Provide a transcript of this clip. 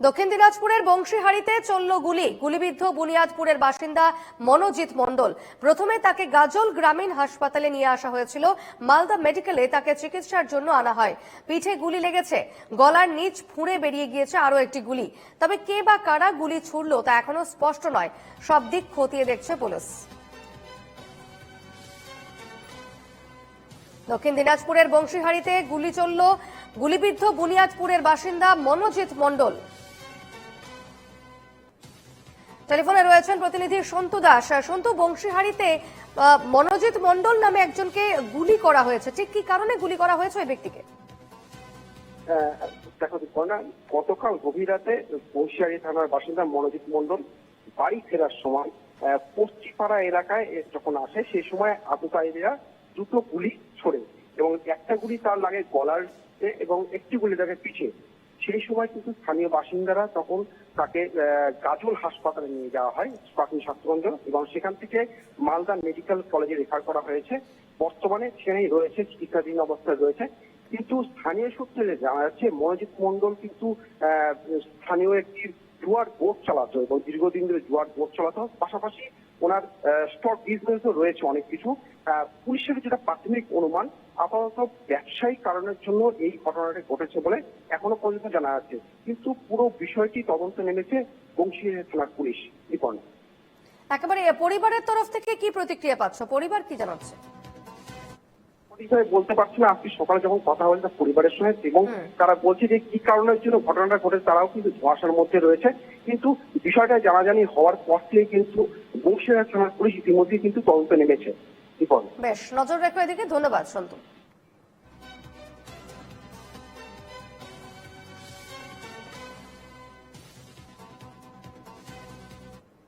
দক্ষিণ দিনাজপুরের বংশীহারিতে চলল গুলি। গুলিবিদ্ধ বুনিয়াদপুরের বাসিন্দা মনোজিৎ মণ্ডল। প্রথমে তাকে গাজল গ্রামীণ হাসপাতালে নিয়ে আসা হয়েছিল। মালদা মেডিকেলে তাকে চিকিৎসার জন্য আনা হয়। পিঠে গুলি লেগেছে। গলার নিচ ফুঁড়ে বেরিয়ে গিয়েছে আরও একটি গুলি। তবে কে বা কারা গুলি ছুড়ল তা এখনও স্পষ্ট নয়। সব দিক খতিয়ে দেখছে পুলিশ। দক্ষিণ দিনাজপুরের বংশীহারিতে গুলি চলল। গুলিবিদ্ধ বুনিয়াদপুরের বাসিন্দা মনোজিৎ মণ্ডল। টেলিফোনে রয়েছেন প্রতিনিধি সন্তু দাস। সন্তু, বংশীহারিতে মনোজিৎ মণ্ডল নামে একজনকে গুলি করা হয়েছে। ঠিক কি কারণে গুলি করা হয়েছে ওই ব্যক্তিকে? দেখো ঘটনা গতকাল গভীর রাতে বংশিয়ারি থানার বাসিন্দা মনোজিৎ মন্ডল বাড়ি ফেরার সময় পশ্চিমপাড়া এলাকায় যখন আসে, সেই সময় আততায়ীরা দুটো গুলি ছোড়ে এবং একটা গুলি তার লাগে গলার এবং একটি গুলি লাগে পিছে সেই সময় কিন্তু স্থানীয় বাসিন্দারা তখন তাকে গাজল হাসপাতালে নিয়ে যাওয়া হয়, প্রাথমিক স্বাস্থ্যকেন্দ্র, এবং সেখান থেকে মালদা মেডিকেল কলেজে রেফার করা হয়েছে। বর্তমানে সেখানেই রয়েছে, চিকিৎসাধীন অবস্থায় রয়েছে। কিন্তু স্থানীয় সূত্রে জানা যাচ্ছে, মনোজিৎ মন্ডল কিন্তু স্থানীয় একটি জুয়ার বোট চালাতো এবং দীর্ঘদিন ধরে জুয়ার বোট চালাতো। পাশাপাশি ওনার স্টক বিজনেসও রয়েছে অনেক কিছু। পুলিশের যেটা প্রাথমিক অনুমান, আপাতত ব্যবসায়িক কারণের জন্য এই ঘটনাটি ঘটেছে বলে এখনও পর্যন্ত জানা যাচ্ছে কিন্তু পুরো বিষয়টি তদন্ত নেমেছে বংশীহারি থানার পুলিশ একেবারে, পরিবারের তরফ থেকে কি প্রতিক্রিয়া পাচ্ছ? পরিবার কি জানাচ্ছে? বিষয়ে বলতে পারছি না। আজকে সকালে যখন কথা হয়েছে পরিবারের সঙ্গে এবং তারা বলছে যে কি কারণের জন্য ঘটনাটা ঘটেছে তারাও কিন্তু ধোঁয়াশার মধ্যে রয়েছে। কিন্তু বিষয়টা জানাজানি হওয়ার পর থেকে কিন্তু বংশীরা থানার পুলিশ ইতিমধ্যেই কিন্তু তদন্ত নেমেছে। বেশ নজর রেখো এদিকে। ধন্যবাদ সন্তু।